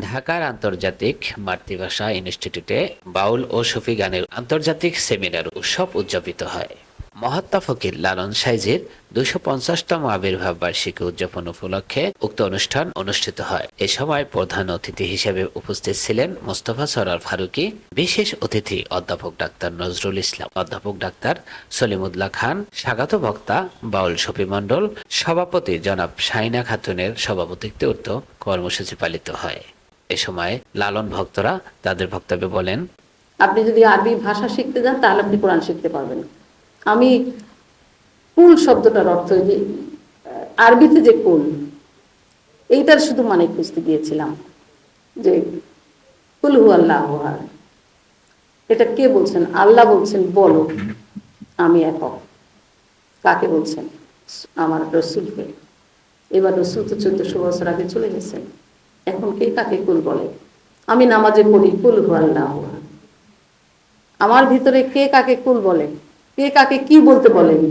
ঢাকার আন্তর্জাতিক মাতৃভাষা ইনস্টিটিউটে বাউল ও সুফি গানের আন্তর্জাতিক সেমিনার উৎসব উদযাপিত হয়। মহাত্মা ফকির লালন সাইজের দুইশো পঞ্চাশতম আবির্ভাব বার্ষিকী উদযাপন উপলক্ষে উক্ত অনুষ্ঠান অনুষ্ঠিত হয়। এ সময় প্রধান অতিথি হিসেবে উপস্থিত ছিলেন মোস্তফা সরার ফারুকী, বিশেষ অতিথি অধ্যাপক ডাক্তার নজরুল ইসলাম, অধ্যাপক ডাক্তার সলিমুল্লাহ খান, স্বাগত বক্তা বাউল শফি মণ্ডল, সভাপতি জনাব সাইনা খাতুনের সভাপতিত্বে উক্ত কর্মসূচি পালিত হয়। এ সময় লালন ভক্তরা তাদের বক্তব্যে বলেন, আপনি যদি আরবি ভাষা শিখতে যান, তাহলে আপনি কোরআন শিখতে পারবেন। আমি কুল শব্দটার অর্থ যে আরবিতে যে কুল, এইটার শুধু মানে খুঁজতে গিয়েছিলাম যে কুল হু আল্লাহ। এটা কে বলছেন? আল্লাহ বলছেন, বলো, আমি একক। কাকে বলছেন? আমার রসুলকে। এবার রসুল তো চোদ্দশো বছর আগে চলে গেছেন। এখন কে কাকে কুল বলে? আমি নামাজে পড়ি, কুল হু আল্লাহ আহাদ। আমার ভিতরে কে কাকে কুল বলে? কে কাকে কি বলতে বলেন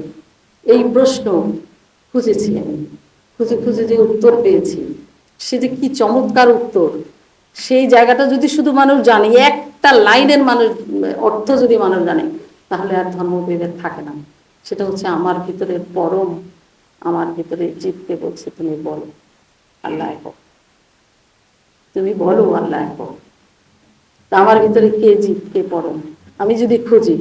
এই প্রশ্ন খুঁজেছি আমি। খুঁজে খুঁজে যে উত্তর পেয়েছি, সে যে কি চমৎকার উত্তর। সেই জায়গাটা যদি শুধু মানুষ জানে, একটা লাইনের মানুষ, অর্থ যদি মানুষ জানে, তাহলে আর ধর্মভেদের থাকে না। সেটা হচ্ছে আমার ভিতরে পরম, আমার ভিতরে জীবকে বলছে, তুমি বলো, আল্লাহ তুমি বলো আল্লাহ তা আমার ভিতরে কে জীব, কে পরম? আমি যদি খুঁজি,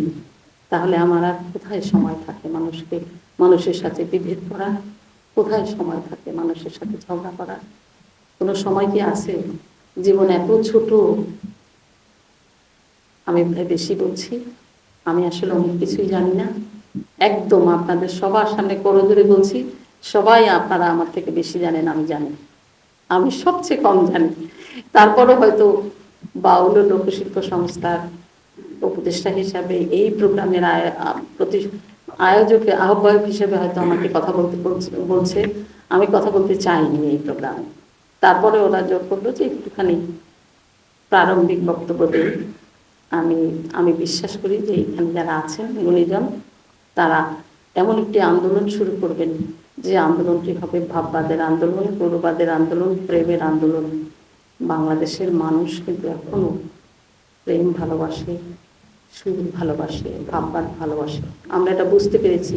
তাহলে আমার আর কোথায় সময় থাকে মানুষকে, মানুষের সাথে বিভেদ করা? কোথায় সময় থাকে মানুষের সাথে ঝগড়া করা? কোনো সময় কি আছে? জীবন এত ছোট। আমি বেশি বলছি। আমি আসলে অনেক কিছুই জানি না। একদম আপনাদের সবার সামনে করো করজোরে বলছি, সবাই আপনারা আমার থেকে বেশি জানেন, আমি জানি। আমি সবচেয়ে কম জানি। তারপরও হয়তো বাউল লোকশিল্প সংস্থার উপদেষ্টা হিসাবে এই প্রোগ্রামের প্রতি আয়োজকে আহ্বায়ক হিসেবে হয়তো আমাকে কথা বলতে বলছে আমি কথা বলতে চাইনি এই প্রোগ্রামে। তারপরে ওরা যোগ করল যে একটুখানি প্রারম্ভিক বক্তব্য দিই আমি আমি বিশ্বাস করি যে এখানে যারা আছেন গুণীজন তারা এমন একটি আন্দোলন শুরু করবেন। যে আন্দোলনটি হবে ভাববাদের আন্দোলন গৌরবাদের আন্দোলন, প্রেমের আন্দোলন। বাংলাদেশের মানুষ কিন্তু এখনও প্রেম ভালোবাসে, সুর ভালোবাসে, ভাববাদ ভালোবাসে। আমরা এটা বুঝতে পেরেছি।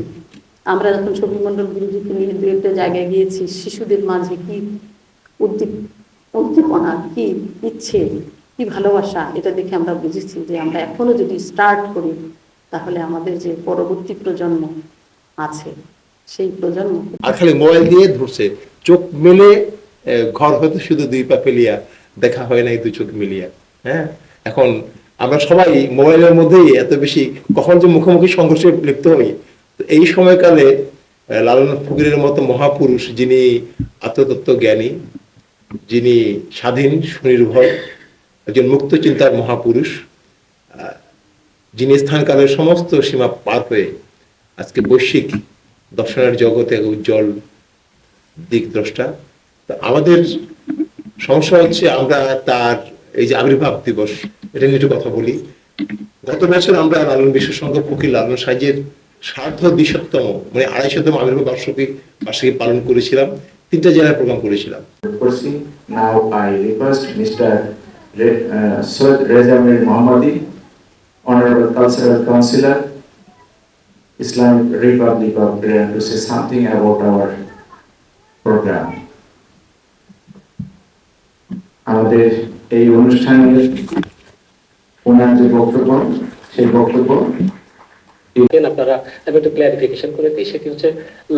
আমরা যখন ছবি মণ্ডল গুরুজিকে নিয়ে দু একটা জায়গায় গিয়েছি, শিশুদের মাঝে কি উদ্দীপ, উদ্দীপনা, কি ইচ্ছে, কি ভালোবাসা, এটা দেখে আমরা বুঝেছি যে আমরা এখনও যদি স্টার্ট করি, তাহলে আমাদের যে পরবর্তী প্রজন্ম আছে সেই প্রজন্ম। আর খালি মোবাইল দিয়ে ধরছে। চোখ মেলে ঘর হয়তো শুধু দুই পা ফেলিয়া, দেখা হয় নাই দু চোখ মিলিয়া হ্যাঁ? এখন আমরা সবাই মোবাইলের মধ্যেই এত বেশি কখন যে মুখোমুখি সংঘর্ষে লিপ্ত হই। এই সময়কালে লালন ফকিরের মতো মহাপুরুষ যিনি আত্মতত্ত্ব জ্ঞানী, যিনি স্বাধীন, সুনির্ভর, একজন মুক্ত চিন্তার মহাপুরুষ যিনি স্থানকালের সমস্ত সীমা পার হয়ে আজকে বৈশ্বিক দর্শনের জগতে এক উজ্জ্বল দিকদ্রষ্টা। তো আমাদের সমস্যা হচ্ছে আমরা তার এই যে আবির্ভাব দিবস এটা নিয়ে একটু কথা বলি। গত বছর আমরা লালন বিশ্ব সংঘ ফকির লালন সাইজের সার্ধ দ্বিশতম মানে আড়াইশতম আবির্ভাব বার্ষিকী বার্ষিকী পালন করেছিলাম। তিনটা জেলায় প্রোগ্রাম করেছিলাম। Mr. Re- uh, Syed Reza Mir Islamic Republic of Iran, to say something about our program. আমাদের এই অনুষ্ঠানের ওনার যে বক্তব্য সেই বক্তব্য আপনারা আমি একটু ক্লারিফিকেশন করে দিই সেটি হচ্ছে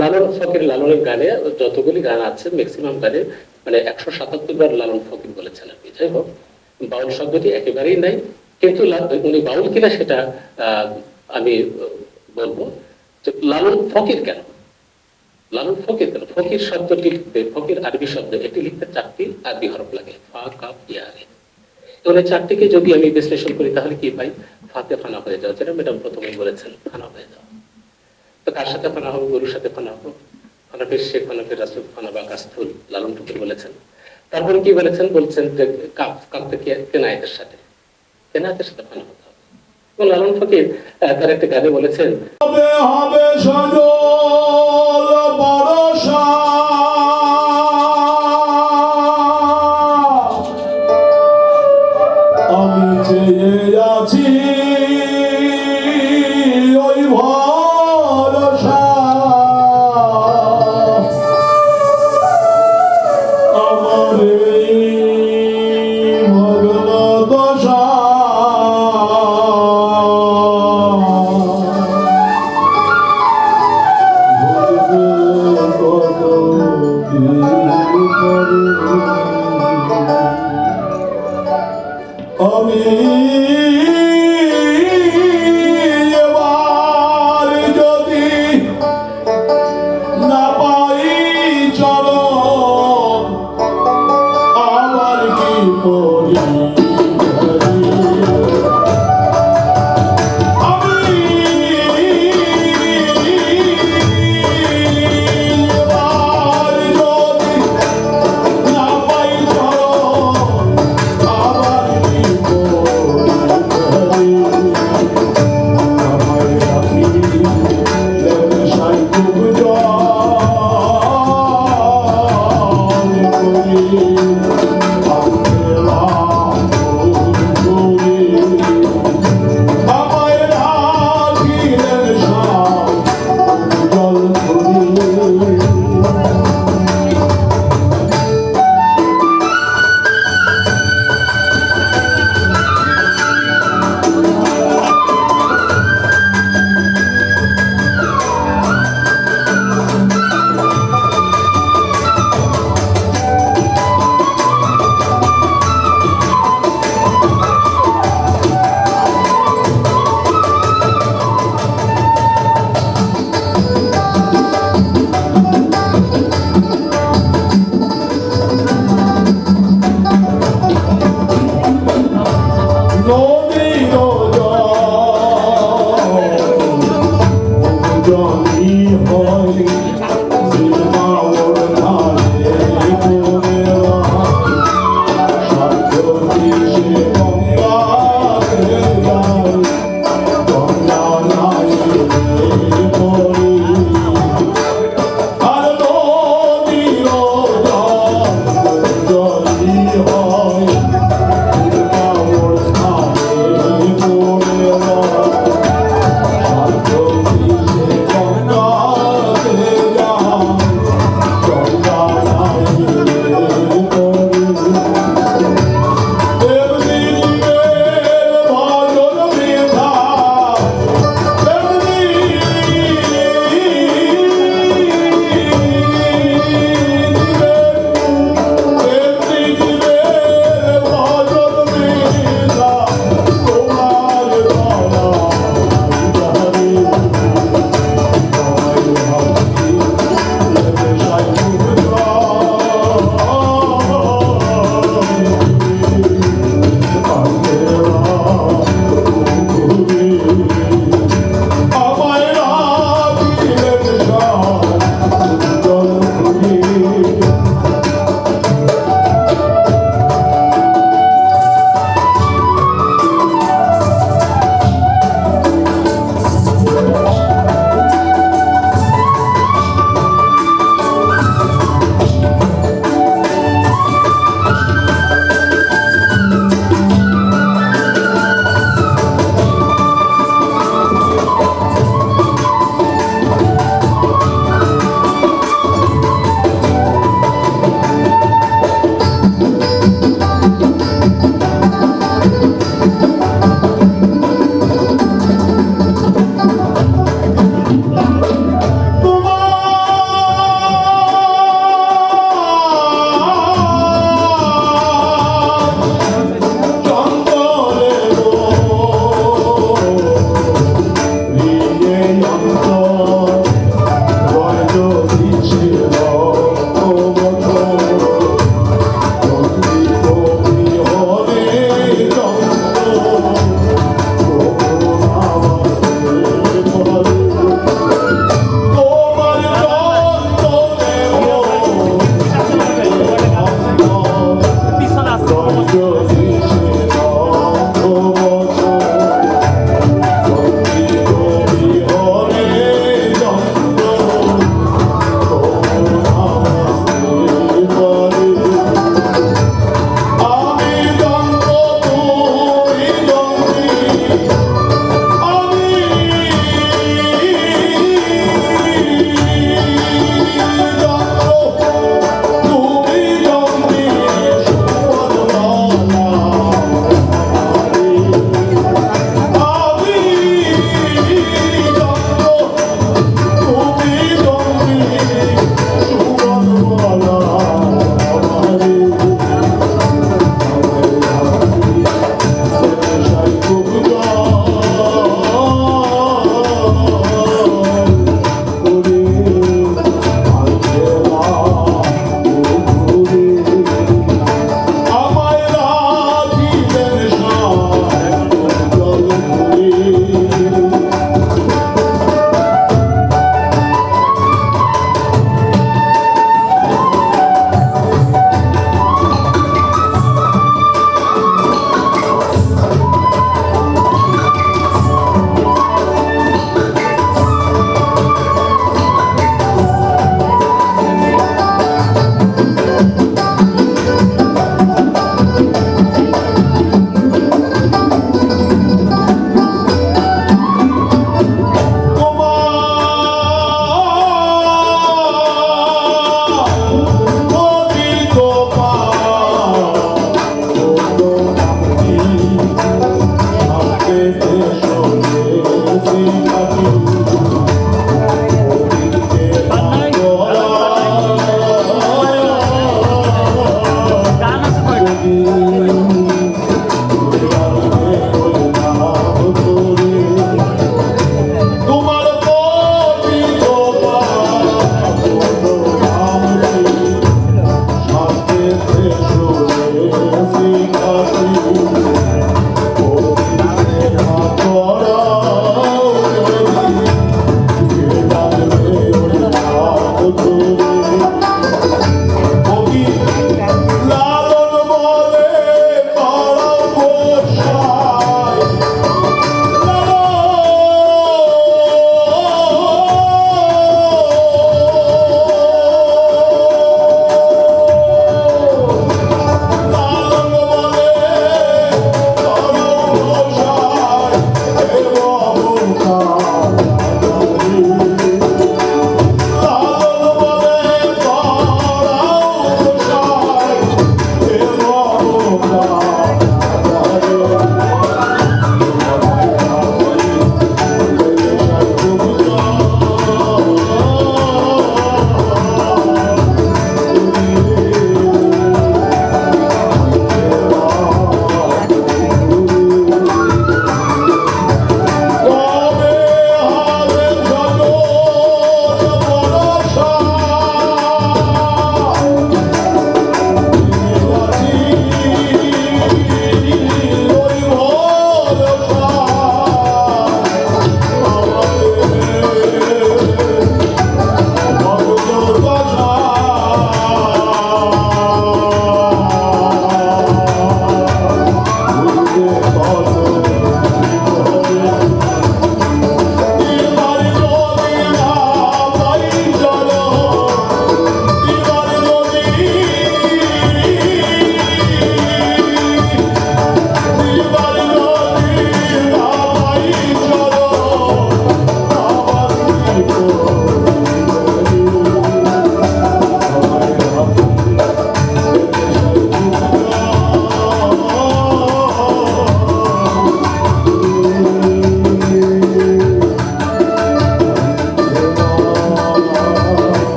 লালন ফকির লালনের গানে যতগুলি গান আছে ম্যাক্সিমাম গানে মানে একশো সাতাত্তর বার লালন ফকির বলেছেন আপনি যাই হোক বাউল শব্দটি একেবারেই নাই কিন্তু উনি বাউল কিনা সেটা আমি বলব যে লালন ফকির কেন? লালন ফকির কেন? ফকির শব্দটি লিখতে, ফকির আরবি শব্দ এটি লিখতে চারটি আরবি হরফ লাগে, ফা কাপ এই চারটিকে যদি আমি বিশ্লেষণ করি, তাহলে কি পাই ফাতে ফানা হয়ে যাওয়া যেটা ম্যাডাম প্রথমেই বলেছেন, ফানা হয়ে যাওয়া তো কার সাথে ফানা হবে? গরুর সাথে ফানা হবে? ফানাফির শেখ ফানাফির রাসুল, ফানা বা কাস্তুল লালন ফকির বলেছেন। তারপরে কি বলেছেন? বলছেন যে কাপ কাপতে কি কেনায়েতের সাথে কেনায়েতের সাথে ফানা হতে লালন ফকির তার একটা গানে বলেছেন হবে হবে সজল বরষা